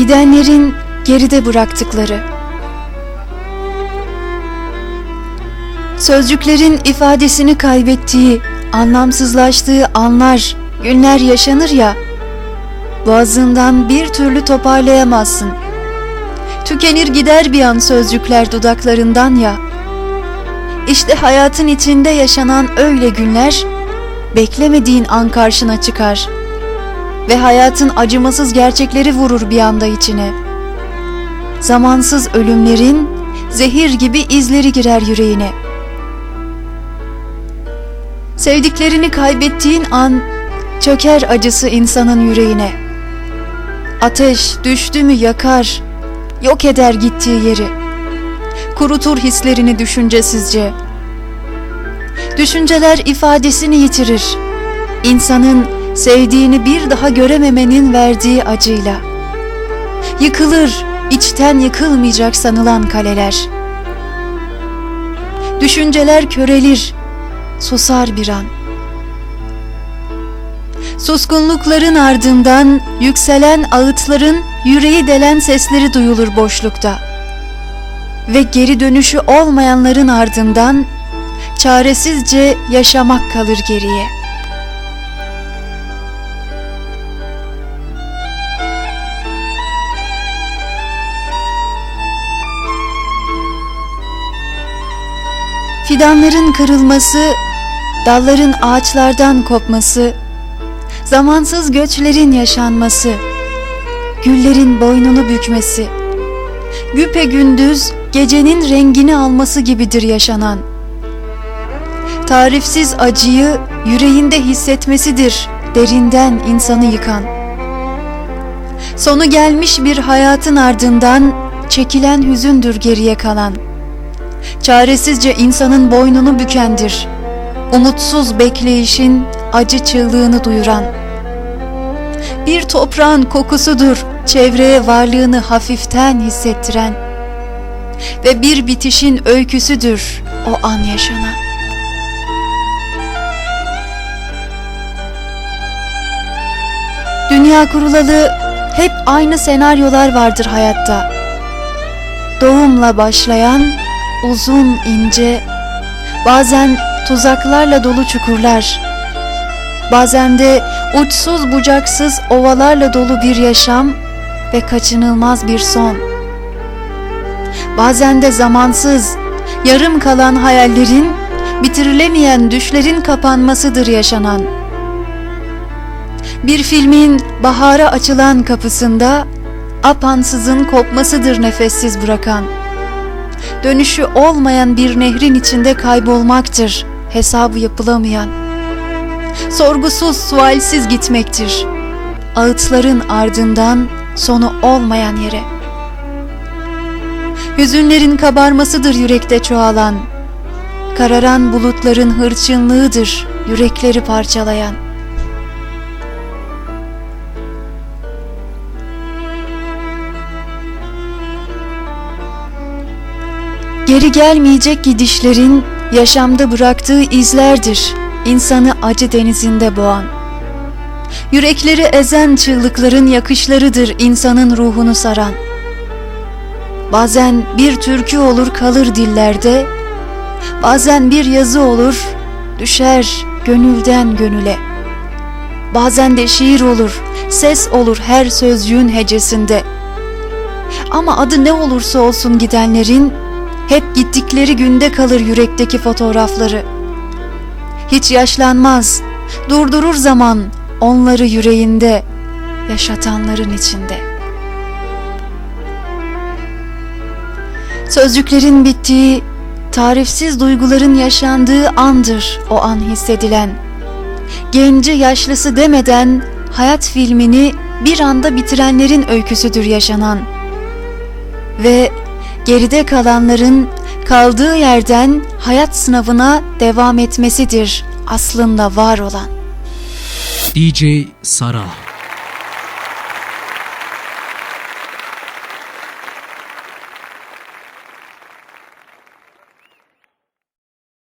Gidenlerin geride bıraktıkları. Sözcüklerin ifadesini kaybettiği, anlamsızlaştığı anlar, günler yaşanır ya. Boğazından bir türlü toparlayamazsın. Tükenir gider bir an sözcükler dudaklarından ya. İşte hayatın içinde yaşanan öyle günler, beklemediğin an karşına çıkar ve hayatın acımasız gerçekleri vurur bir anda içine. Zamansız ölümlerin zehir gibi izleri girer yüreğine. Sevdiklerini kaybettiğin an çöker acısı insanın yüreğine. Ateş düştü mü yakar, yok eder gittiği yeri. Kurutur hislerini düşüncesizce. Düşünceler ifadesini yitirir. İnsanın sevdiğini bir daha görememenin verdiği acıyla. Yıkılır, içten yıkılmayacak sanılan kaleler. Düşünceler körelir, susar bir an. Suskunlukların ardından yükselen ağıtların yüreği delen sesleri duyulur boşlukta. Ve geri dönüşü olmayanların ardından çaresizce yaşamak kalır geriye. Fidanların kırılması, dalların ağaçlardan kopması, zamansız göçlerin yaşanması, güllerin boynunu bükmesi, güpe gündüz gecenin rengini alması gibidir yaşanan. Tarifsiz acıyı yüreğinde hissetmesidir derinden insanı yıkan. Sonu gelmiş bir hayatın ardından çekilen hüzündür geriye kalan. Çaresizce insanın boynunu bükendir. Umutsuz bekleyişin acı çığlığını duyuran. Bir toprağın kokusudur çevreye varlığını hafiften hissettiren. Ve bir bitişin öyküsüdür o an yaşanan. Dünya kurulalı hep aynı senaryolar vardır hayatta. Doğumla başlayan uzun ince, bazen tuzaklarla dolu çukurlar, bazen de uçsuz bucaksız ovalarla dolu bir yaşam ve kaçınılmaz bir son. Bazen de zamansız, yarım kalan hayallerin, bitirilemeyen düşlerin kapanmasıdır yaşanan. Bir filmin bahara açılan kapısında apansızın kopmasıdır nefessiz bırakan. Dönüşü olmayan bir nehrin içinde kaybolmaktır hesabı yapılamayan. Sorgusuz sualsiz gitmektir. Ağıtların ardından sonu olmayan yere. Hüzünlerin kabarmasıdır yürekte çoğalan. Kararan bulutların hırçınlığıdır yürekleri parçalayan. Geri gelmeyecek gidişlerin yaşamda bıraktığı izlerdir insanı acı denizinde boğan. Yürekleri ezen çığlıkların yakışlarıdır insanın ruhunu saran. Bazen bir türkü olur kalır dillerde, bazen bir yazı olur düşer gönülden gönüle. Bazen de şiir olur, ses olur her sözcüğün hecesinde. Ama adı ne olursa olsun gidenlerin hep gittikleri günde kalır yürekteki fotoğrafları. Hiç yaşlanmaz, durdurur zaman onları yüreğinde, yaşatanların içinde. Sözcüklerin bittiği, tarifsiz duyguların yaşandığı andır o an hissedilen. Genci yaşlısı demeden hayat filmini bir anda bitirenlerin öyküsüdür yaşanan. Ve geride kalanların kaldığı yerden hayat sınavına devam etmesidir aslında var olan. DJ Sara